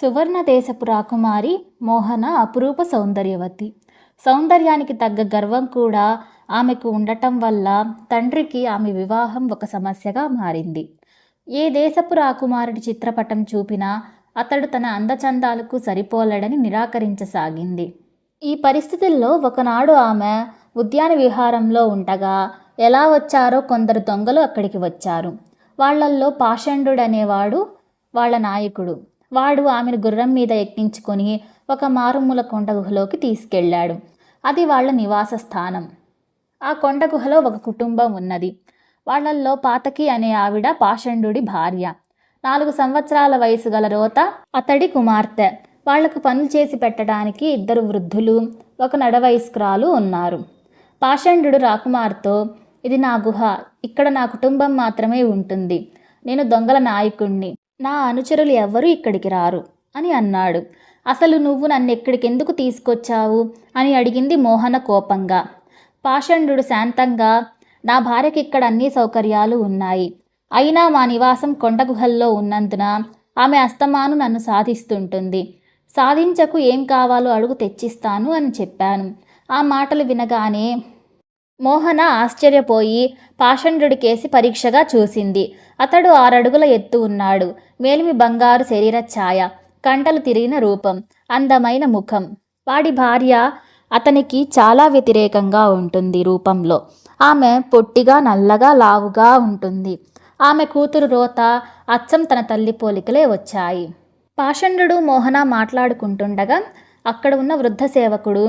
సువర్ణ దేశపు రాకుమారి మోహన అపురూప సౌందర్యవతి. సౌందర్యానికి తగ్గ గర్వం కూడా ఆమెకు ఉండటం వల్ల తండ్రికి ఆమె వివాహం ఒక సమస్యగా మారింది. ఏ దేశపు రాకుమారుడి చిత్రపటం చూపినా అతడు తన అందచందాలకు సరిపోలడని నిరాకరించసాగింది. ఈ పరిస్థితుల్లో ఒకనాడు ఆమె ఉద్యాన విహారంలో ఉండగా ఎలా వచ్చారో కొందరు దొంగలు అక్కడికి వచ్చారు. వాళ్ళల్లో పాషండు అనేవాడు వాళ్ళ నాయకుడు. వాడు ఆమెను గుర్రం మీద ఎక్కించుకొని ఒక మారుమూల కొండ గుహలోకి తీసుకెళ్ళాడు. అది వాళ్ళ నివాస స్థానం. ఆ కొండ గుహలో ఒక కుటుంబం ఉన్నది. వాళ్ళల్లో పాతకి అనే ఆవిడ పాషండుడి భార్య. నాలుగు సంవత్సరాల వయసు గల రోత అతడి కుమార్తె. వాళ్ళకు పనులు చేసి పెట్టడానికి ఇద్దరు వృద్ధులు ఒక నడవయస్కురాలు ఉన్నారు. పాషండు రాకుమార్తో ఇది నా గుహ. ఇక్కడ నా కుటుంబం మాత్రమే ఉంటుంది. నేను దొంగల నాయకుణ్ణి. నా అనుచరులు ఎవ్వరూ ఇక్కడికి రారు అని అన్నాడు. అసలు నువ్వు నన్ను తీసుకొచ్చావు? అని అడిగింది మోహన కోపంగా. పాషండు శాంతంగా నా భార్యకి ఇక్కడ అన్ని సౌకర్యాలు ఉన్నాయి. అయినా మా నివాసం కొండగుహల్లో ఉన్నందున ఆమె అస్తమాను నన్ను సాధిస్తుంటుంది. సాధించకు ఏం కావాలో అడుగు తెచ్చిస్తాను అని చెప్పాను. ఆ మాటలు వినగానే మోహన ఆశ్చర్యపోయి పాషండుడి కేసి పరీక్షగా చూసింది. అతడు ఆరడుగుల ఎత్తు ఉన్నాడు. మేలిమి బంగారు శరీర ఛాయ కంటలు తిరిగిన రూపం అందమైన ముఖం. వాడి భార్య అతనికి చాలా వ్యతిరేకంగా ఉంటుంది రూపంలో. ఆమె పొట్టిగా నల్లగా లావుగా ఉంటుంది. ఆమె కూతురు రోత అచ్చం తన తల్లి పోలికలే వచ్చాయి. పాషండు మోహన మాట్లాడుకుంటుండగా అక్కడ ఉన్న వృద్ధ సేవకుడు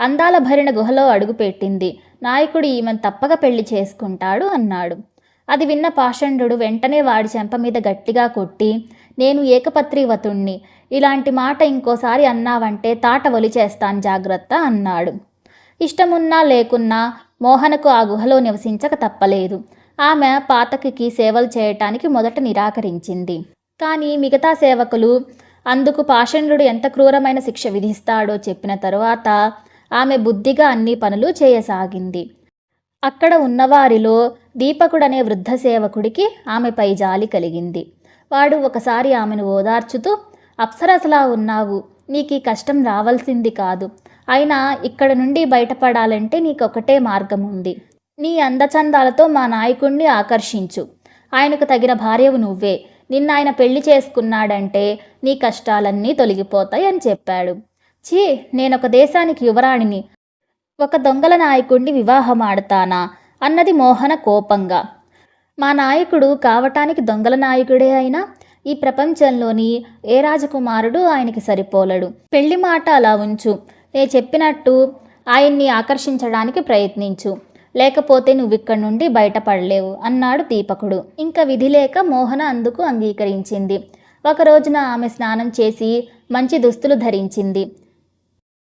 అందాల భరిన గుహలో అడుగుపెట్టింది. నాయకుడు ఈమెను తప్పక పెళ్ళి చేసుకుంటాడు అన్నాడు. అది విన్న పాషండు వెంటనే వాడి చెంప మీద గట్టిగా కొట్టి నేను ఏకపత్రివతుణ్ణి ఇలాంటి మాట ఇంకోసారి అన్నావంటే తాట చేస్తాను జాగ్రత్త అన్నాడు. ఇష్టమున్నా లేకున్నా మోహనకు ఆ గుహలో నివసించక తప్పలేదు. ఆమె పాతకికి సేవలు చేయటానికి మొదట నిరాకరించింది. కానీ మిగతా సేవకులు అందుకు పాషండు ఎంత క్రూరమైన శిక్ష విధిస్తాడో చెప్పిన తరువాత ఆమె బుద్ధిగా అన్ని పనులు చేయసాగింది. అక్కడ ఉన్నవారిలో దీపకుడనే వృద్ధ సేవకుడికి ఆమెపై జాలి కలిగింది. వాడు ఒకసారి ఆమెను ఓదార్చుతూ అప్సరసలా ఉన్నావు నీకు ఈ కష్టం రావాల్సింది కాదు. అయినా ఇక్కడ నుండి బయటపడాలంటే నీకొకటే మార్గం ఉంది నీ అందచందాలతో మా నాయకుణ్ణి ఆకర్షించు. ఆయనకు తగిన భార్యవు నువ్వే. నిన్న ఆయన పెళ్ళి చేసుకున్నాడంటే నీ కష్టాలన్నీ తొలగిపోతాయి అని చెప్పాడు. ఛీ నేనొక దేశానికి యువరాణిని. ఒక దొంగల నాయకుడిని వివాహం ఆడతానా అన్నది మోహన కోపంగా. మా నాయకుడు కావటానికి దొంగల నాయకుడే అయినా ఈ ప్రపంచంలోని ఏ రాజకుమారుడు ఆయనకి సరిపోలడు. పెళ్ళి మాట అలా ఉంచు. నే చెప్పినట్టు ఆయన్ని ఆకర్షించడానికి ప్రయత్నించు. లేకపోతే నువ్వు ఇక్కడి నుండి బయటపడలేవు అన్నాడు దీపకుడు. ఇంకా విధి లేక మోహన అందుకు అంగీకరించింది. ఒక రోజున ఆమె స్నానం చేసి మంచి దుస్తులు ధరించింది.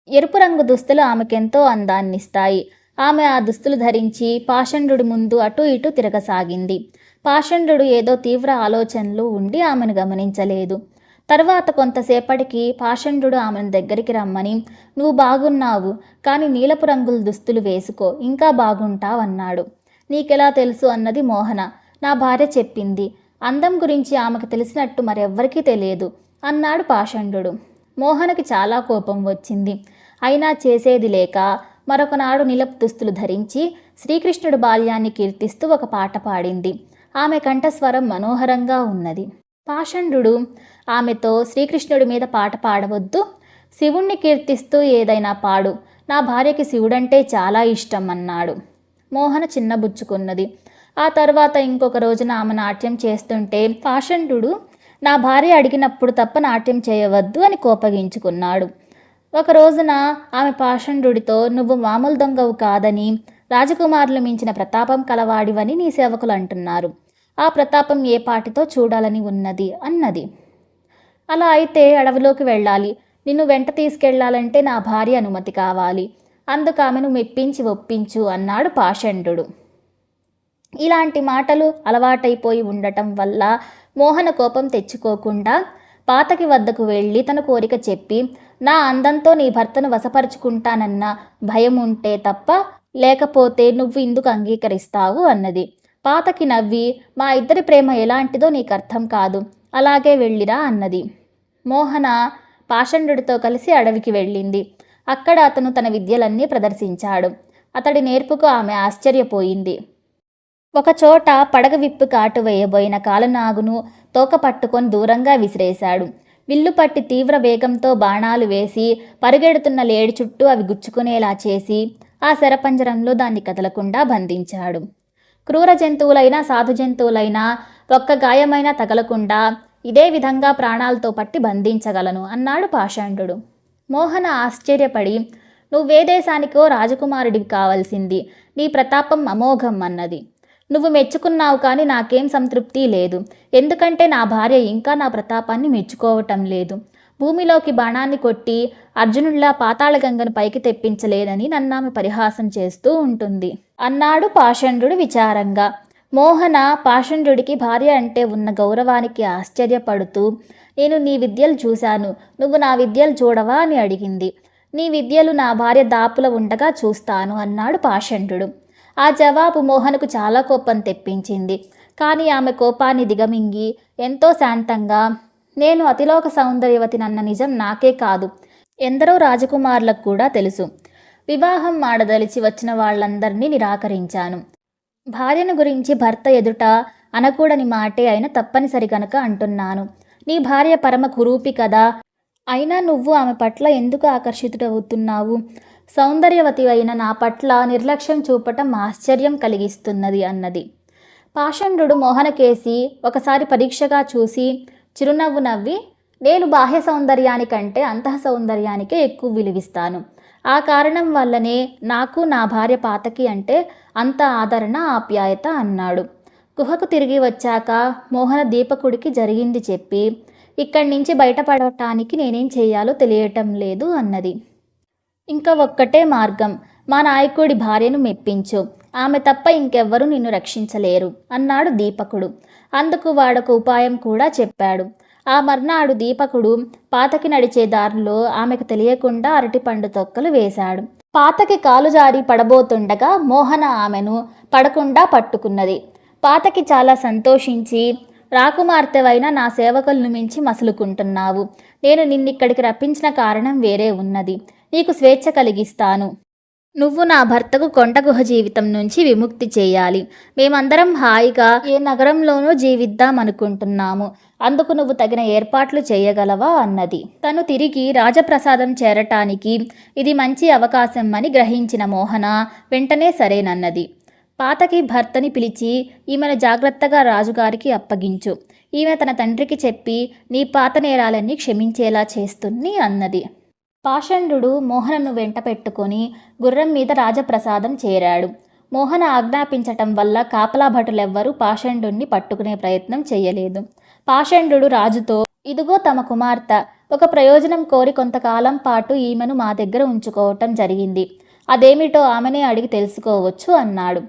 ఎరుపు రంగు దుస్తులు ఆమెకెంతో అందాన్నిస్తాయి. ఆమె ఆ దుస్తులు ధరించి పాషండు ముందు అటు ఇటు తిరగసాగింది. పాషండు ఏదో తీవ్ర ఆలోచనలు ఉండి ఆమెను గమనించలేదు. తర్వాత కొంతసేపటికి పాషండు ఆమెను దగ్గరికి రమ్మని నువ్వు బాగున్నావు కానీ నీలపు రంగుల దుస్తులు వేసుకో ఇంకా బాగుంటావన్నాడు. నీకెలా తెలుసు అన్నది మోహన. నా భార్య చెప్పింది. అందం గురించి ఆమెకు తెలిసినట్టు మరెవ్వరికీ తెలియదు అన్నాడు పాషండు మోహనకి చాలా కోపం వచ్చింది. అయినా చేసేది లేక మరొకనాడు నిలపు దుస్తులు ధరించి శ్రీకృష్ణుడు బాల్యాన్ని కీర్తిస్తూ ఒక పాట పాడింది. ఆమె కంఠస్వరం మనోహరంగా ఉన్నది. పాషండు ఆమెతో శ్రీకృష్ణుడి మీద పాట పాడవద్దు. శివుణ్ణి కీర్తిస్తూ ఏదైనా పాడు. నా భార్యకి శివుడంటే చాలా ఇష్టం అన్నాడు. మోహన చిన్నబుచ్చుకున్నది ఆ తర్వాత ఇంకొక రోజున ఆమె నాట్యం చేస్తుంటే పాషండు నా భార్య అడిగినప్పుడు తప్ప నాట్యం చేయవద్దు అని కోపగించుకున్నాడు. ఒక రోజున ఆమె పాషండుడితో నువ్వు మామూలు దొంగవు కాదని రాజకుమారులు మించిన ప్రతాపం కలవాడివని నీ సేవకులు అంటున్నారు. ఆ ప్రతాపం ఏ పాటితో చూడాలని ఉన్నది? అన్నది. అలా అయితే అడవిలోకి వెళ్ళాలి. నిన్ను వెంట తీసుకెళ్ళాలంటే నా భార్య అనుమతి కావాలి. అందుకు ఆమెను మెప్పించి ఒప్పించు అన్నాడు పాషండు ఇలాంటి మాటలు అలవాటైపోయి ఉండటం వల్ల మోహన కోపం తెచ్చుకోకుండా పాతకి వద్దకు వెళ్ళి తన కోరిక చెప్పి నా అందంతో నీ భర్తను వశపరుచుకుంటానన్న భయం ఉంటే తప్ప లేకపోతే నువ్వు ఇందుకు అంగీకరిస్తావు అన్నది. పాతకి నవ్వి మా ఇద్దరి ప్రేమ ఎలాంటిదో నీకు అర్థం కాదు అలాగే వెళ్ళిరా అన్నది. మోహన పాషండుడితో కలిసి అడవికి వెళ్ళింది. అక్కడ అతను తన విద్యలన్నీ ప్రదర్శించాడు. అతడి నేర్పుకు ఆమె ఆశ్చర్యపోయింది. ఒకచోట పడగ విప్పు కాటు వేయబోయిన కాలనాగును తోక పట్టుకొని దూరంగా విసిరేశాడు. విల్లు పట్టి తీవ్ర వేగంతో బాణాలు వేసి పరుగెడుతున్న లేడి చుట్టూ అవి గుచ్చుకునేలా చేసి ఆ శరపంజరంలో దాన్ని కదలకుండా బంధించాడు. క్రూర జంతువులైనా సాధు జంతువులైనా ఒక్క గాయమైనా తగలకుండా ఇదే విధంగా ప్రాణాలతో పట్టి బంధించగలను అన్నాడు పాషాండు మోహన ఆశ్చర్యపడి నువ్వే దేశానికో రాజకుమారుడివి కావలసింది. నీ ప్రతాపం అమోఘం అన్నది. నువ్వు మెచ్చుకున్నావు కానీ నాకేం సంతృప్తి లేదు. ఎందుకంటే నా భార్య ఇంకా నా ప్రతాపాన్ని మెచ్చుకోవటం లేదు. భూమిలోకి బాణాన్ని కొట్టి అర్జునుడిలా పాతాళగంగను పైకి తెప్పించలేదని నన్నామె పరిహాసం చేస్తూ ఉంటుంది. అన్నాడు పాషండు విచారంగా. మోహన పాషండుడికి భార్య అంటే ఉన్న గౌరవానికి ఆశ్చర్యపడుతూ నేను నీ విద్యలు చూశాను. నువ్వు నా విద్యలు చూడవా అని అడిగింది. నీ విద్యలు నా భార్య దాపుల ఉండగా చూస్తాను అన్నాడు పాషండు ఆ జవాబు మోహన్కు చాలా కోపం తెప్పించింది. కానీ ఆమె కోపాన్ని దిగమింగి ఎంతో శాంతంగా నేను అతిలోక సౌందర్యవతినన్న నిజం నాకే కాదు. ఎందరో రాజకుమారులకు కూడా తెలుసు. వివాహం ఆడదలిచి వచ్చిన వాళ్ళందరినీ నిరాకరించాను. భార్యను గురించి భర్త ఎదుట అనకూడని మాటే అయిన తప్పనిసరి కనుక అంటున్నాను. నీ భార్య పరమ కురూపి కదా. అయినా నువ్వు ఆమె పట్ల ఎందుకు ఆకర్షితుడవుతున్నావు? సౌందర్యవతి అయిన నా పట్ల నిర్లక్ష్యం చూపటం ఆశ్చర్యం కలిగిస్తున్నది అన్నది. పాషండు మోహనకేసి ఒకసారి పరీక్షగా చూసి చిరునవ్వు నవ్వి నేను బాహ్య సౌందర్యానికంటే అంతః సౌందర్యానికే ఎక్కువ విలువిస్తాను. ఆ కారణం వల్లనే నాకు నా భార్య పాతకి అంటే అంత ఆదరణ ఆప్యాయత అన్నాడు. గుహకు తిరిగి వచ్చాక మోహన దీపకుడికి జరిగింది చెప్పి ఇక్కడి నుంచి బయటపడటానికి నేనేం చేయాలో తెలియటం లేదు అన్నది. ఇంకా ఒక్కటే మార్గం. మా నాయకుడి భార్యను మెప్పించు. ఆమె తప్ప ఇంకెవ్వరూ నిన్ను రక్షించలేరు అన్నాడు దీపకుడు. అందుకు వాడొక ఉపాయం కూడా చెప్పాడు. ఆ మర్నాడు దీపకుడు పాతకి నడిచే దారిలో ఆమెకు తెలియకుండా అరటిపండు తొక్కలు వేశాడు. పాతకి కాలు జారి పడబోతుండగా మోహన ఆమెను పడకుండా పట్టుకున్నది. పాతకి చాలా సంతోషించి రాకుమార్తెవైన నా సేవకులను మించి మసులుకుంటున్నావు. నేను నిన్నిక్కడికి రప్పించిన కారణం వేరే ఉన్నది. నీకు స్వేచ్ఛ కలిగిస్తాను. నువ్వు నా భర్తకు కొండ గుహ జీవితం నుంచి విముక్తి చేయాలి. మేమందరం హాయిగా ఏ నగరంలోనూ జీవిద్దాం అనుకుంటున్నాము. అందుకు నువ్వు తగిన ఏర్పాట్లు చేయగలవా? అన్నది. తను తిరిగి రాజప్రసాదం చేరటానికి ఇది మంచి అవకాశం అని గ్రహించిన మోహన వెంటనే సరేనన్నది. పాతకి భర్తని పిలిచి ఈమెను జాగ్రత్తగా రాజుగారికి అప్పగించు. ఈమె తన తండ్రికి చెప్పి నీ పాత నేరాలన్నీ క్షమించేలా చేస్తుంది అన్నది. పాషండు మోహనను వెంట పెట్టుకొని గుర్రం మీద రాజప్రసాదం చేరాడు. మోహన ఆజ్ఞాపించటం వల్ల కాపలాభటులెవ్వరూ పాషండుణ్ణి పట్టుకునే ప్రయత్నం చేయలేదు. పాషండు రాజుతో ఇదిగో తమ కుమార్తె ఒక ప్రయోజనం కోరి కొంతకాలం పాటు ఈమెను మా దగ్గర ఉంచుకోవటం జరిగింది. అదేమిటో ఆమెనే అడిగి తెలుసుకోవచ్చు అన్నాడు.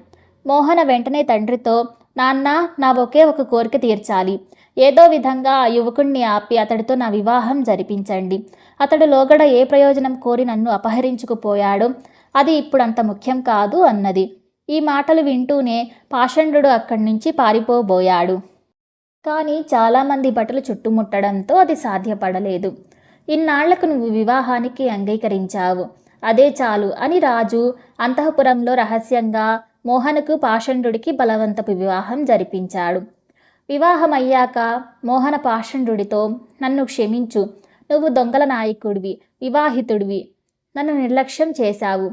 మోహన వెంటనే తండ్రితో నాన్న నా ఒకే ఒక కోరిక తీర్చాలి. ఏదో విధంగా ఆ యువకుణ్ణి ఆపి అతడితో నా వివాహం జరిపించండి. అతడు లోగడ ఏ ప్రయోజనం కోరి నన్ను అపహరించుకుపోయాడో? అది ఇప్పుడు అంత ముఖ్యం కాదు అన్నది. ఈ మాటలు వింటూనే పాషండు అక్కడి నుంచి పారిపోబోయాడు. కానీ చాలామంది భటులు చుట్టుముట్టడంతో అది సాధ్యపడలేదు. ఇన్నాళ్ళకు నువ్వు వివాహానికి అంగీకరించావు. అదే చాలు అని రాజు అంతఃపురంలో రహస్యంగా మోహన్కు పాషండుడికి బలవంతపు వివాహం జరిపించాడు. వివాహం అయ్యాక మోహన పాషండుడితో నన్ను క్షమించు. నువ్వు దొంగల నాయకుడివి వివాహితుడివి. నన్ను నిర్లక్ష్యం చేశావు.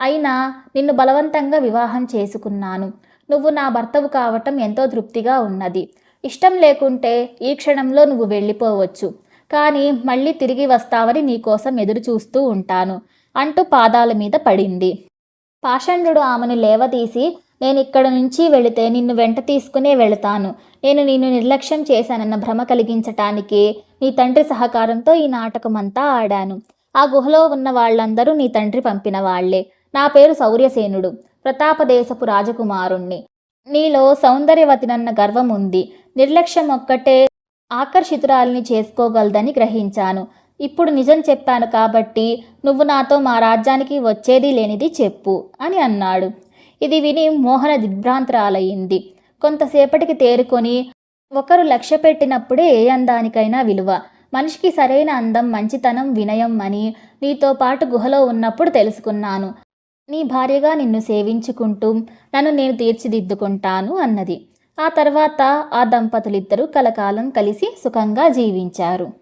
అయినా నిన్ను బలవంతంగా వివాహం చేసుకున్నాను. నువ్వు నా భర్తవు కావటం ఎంతో తృప్తిగా ఉన్నది. ఇష్టం లేకుంటే ఈ క్షణంలో నువ్వు వెళ్ళిపోవచ్చు. కానీ మళ్ళీ తిరిగి వస్తావని నీకోసం ఎదురు చూస్తూ ఉంటాను. అంటూ పాదాల మీద పడింది. పాషండు ఆమెను లేవదీసి నేను ఇక్కడ నుంచి వెళితే నిన్ను వెంట తీసుకునే వెళతాను. నేను నిన్ను నిర్లక్ష్యం చేశానన్న భ్రమ కలిగించటానికే నీ తండ్రి సహకారంతో ఈ నాటకమంతా ఆడాను. ఆ గుహలో ఉన్న వాళ్ళందరూ నీ తండ్రి పంపిన వాళ్ళే నా పేరు శౌర్యసేనుడు ప్రతాపదేశపు రాజకుమారుణ్ణి. నీలో సౌందర్యవతినన్న గర్వం ఉంది నిర్లక్ష్యం ఒక్కటే ఆకర్షితురాలిని చేసుకోగలదని గ్రహించాను. ఇప్పుడు నిజం చెప్పాను కాబట్టి నువ్వు నాతో మా రాజ్యానికి వచ్చేది లేనిది చెప్పు అని అన్నాడు. ఇది విని మోహన దిగ్భ్రాంతరాలయ్యింది. కొంతసేపటికి తేరుకొని ఒకరు లక్ష్య పెట్టినప్పుడే ఏ అందానికైనా విలువ. మనిషికి సరైన అందం మంచితనం వినయం అని నీతో పాటు గుహలో ఉన్నప్పుడు తెలుసుకున్నాను. నీ భార్యగా నిన్ను సేవించుకుంటూ నన్ను నేను తీర్చిదిద్దుకుంటాను అన్నది. ఆ తర్వాత ఆ దంపతులిద్దరూ కలకాలం కలిసి సుఖంగా జీవించారు.